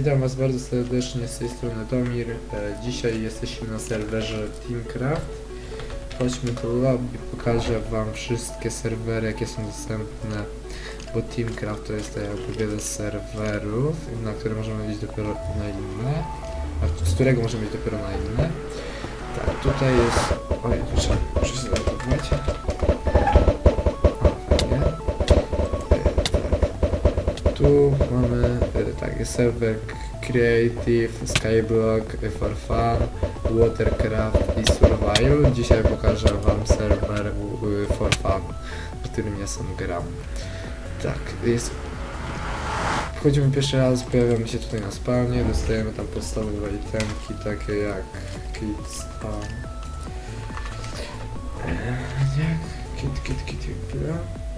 Witam Was bardzo serdecznie z tej strony Domir. E, dzisiaj jesteśmy na serwerze Teamcraft. Chodźmy do lobby, pokażę Wam wszystkie serwery, jakie są dostępne, bo Teamcraft to jest jakby wiele serwerów, na które możemy być dopiero na inne, a z którego możemy być dopiero na inne. Tak, tutaj jest... Oj, trzeba muszę Tu mamy e, tak, jest serwer Creative, Skyblock, e, For Fun, Watercraft i Survival. Dzisiaj pokażę wam serwer e, For Fun, w którym ja sam gram. Tak, jest... Wchodzimy pierwszy raz, pojawiamy się tutaj na spawnie, dostajemy tam podstawowe itemki takie jak Kit Spawn. Eee, Jak? Kit, kit, kit, chwila. Tak,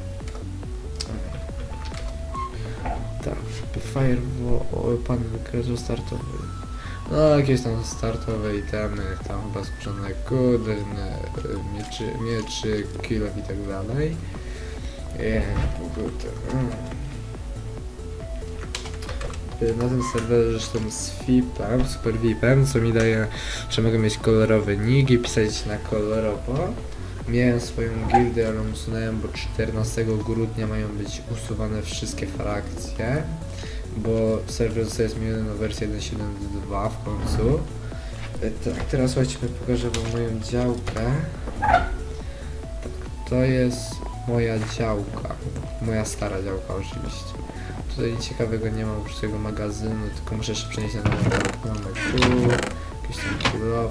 Firewall, pan wykresu startowy. No, jakieś tam startowe itemy, tam chyba skórzane kudrne, mieczy, mieczy, kilow i tak dalej. To, mm. Y, Na tym serwerze zresztą z VIPem, Super VIPem, co mi daje, że mogę mieć kolorowy nick i pisać na kolorowo. Miałem swoją gildę, ale usunąłem, bo 14 grudnia mają być usuwane wszystkie frakcje, bo serwer zostaje zmieniony na wersję 1.7.2 w końcu. Tak, teraz chodźmy, pokażę wam moją działkę. Tak, To jest moja działka, moja stara działka oczywiście. Tutaj nic ciekawego nie ma oprócz tego magazynu, tylko muszę jeszcze przenieść na nową Mamy tu, jakieś tam kilo,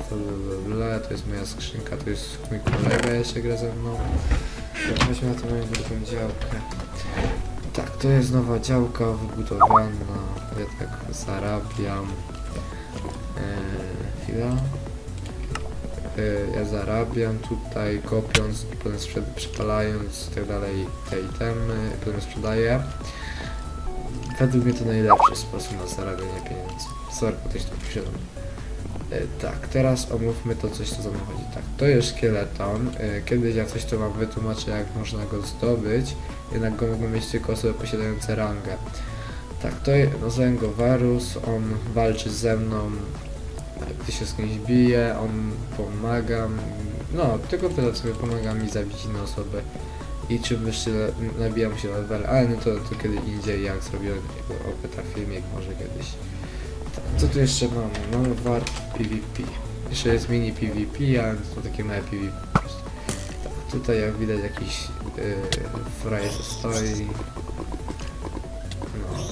bla, bla, to jest moja skrzynka, to jest mój kolega jeszcze gra ze mną. Chodźmy na tę moją drugą działkę. Tak, to jest nowa działka wybudowana, ja tak zarabiam. Eee, chwila. Eee, ja zarabiam tutaj kopiąc potem sprzed- przepalając i tak dalej te itemy, potem sprzedaję. Według mnie to najlepszy sposób na zarabianie pieniędzy. Sorry, ktoś mnie. E, Tak, teraz omówmy to coś, co za mną chodzi. Tak, to jest szkieleton. E, Kiedyś ja coś to wam wytłumaczę, jak można go zdobyć. Jednak go mogą mieć tylko osoby posiadające rangę. Tak, to nazywam go Varus, on walczy ze mną, e, gdy się z kimś bije, on pomaga. No, tylko tyle sobie pomaga mi zabić inne osoby. I czym wyższy le- nabija mu się level, ale no to, to kiedy indziej, jak zrobię opyta filmik, może kiedyś. Co tu jeszcze mamy? Mamy wart PvP. Jeszcze jest mini PvP, ale to takie małe PvP. Tak, tutaj jak widać jakiś yy, frajer stoi. No,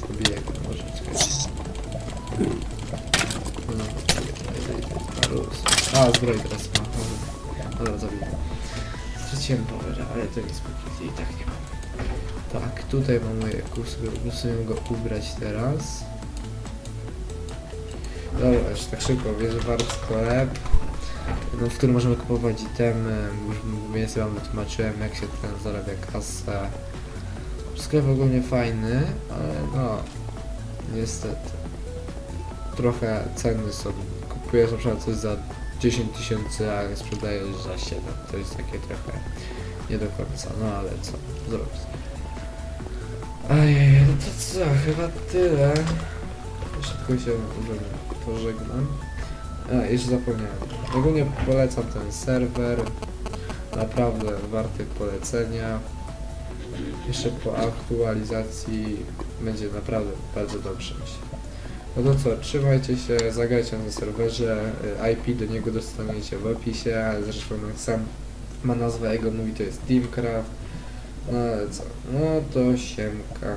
zabiję go, może czekać. No, Varus. A, zbroj teraz ma. Dobra, zabiję. Straciłem power, ale to nic póki i tak nie mam. Tak, tutaj mam moje kursy, muszę go ubrać teraz. Dobra, już tak szybko, bierze bardzo sklep, no, w którym możemy kupować itemy, już więcej wam wytłumaczyłem jak się ten zarabia kasę. Sklep ogólnie fajny, ale no, niestety, trochę ceny są, kupujesz na przykład coś za 10 tysięcy, a sprzedajesz za 7, to jest takie trochę nie do końca, no ale co zrobić. Ojej, no to co, chyba tyle. Szybko się może pożegnam. A, jeszcze zapomniałem. Ogólnie polecam ten serwer. Naprawdę warty polecenia. Jeszcze po aktualizacji będzie naprawdę bardzo dobrze. No to co, trzymajcie się, zagrajcie na serwerze, IP do niego dostaniecie w opisie, zresztą jak sam ma nazwę jego mówi to jest Teamcraft. No ale co, no to siemka.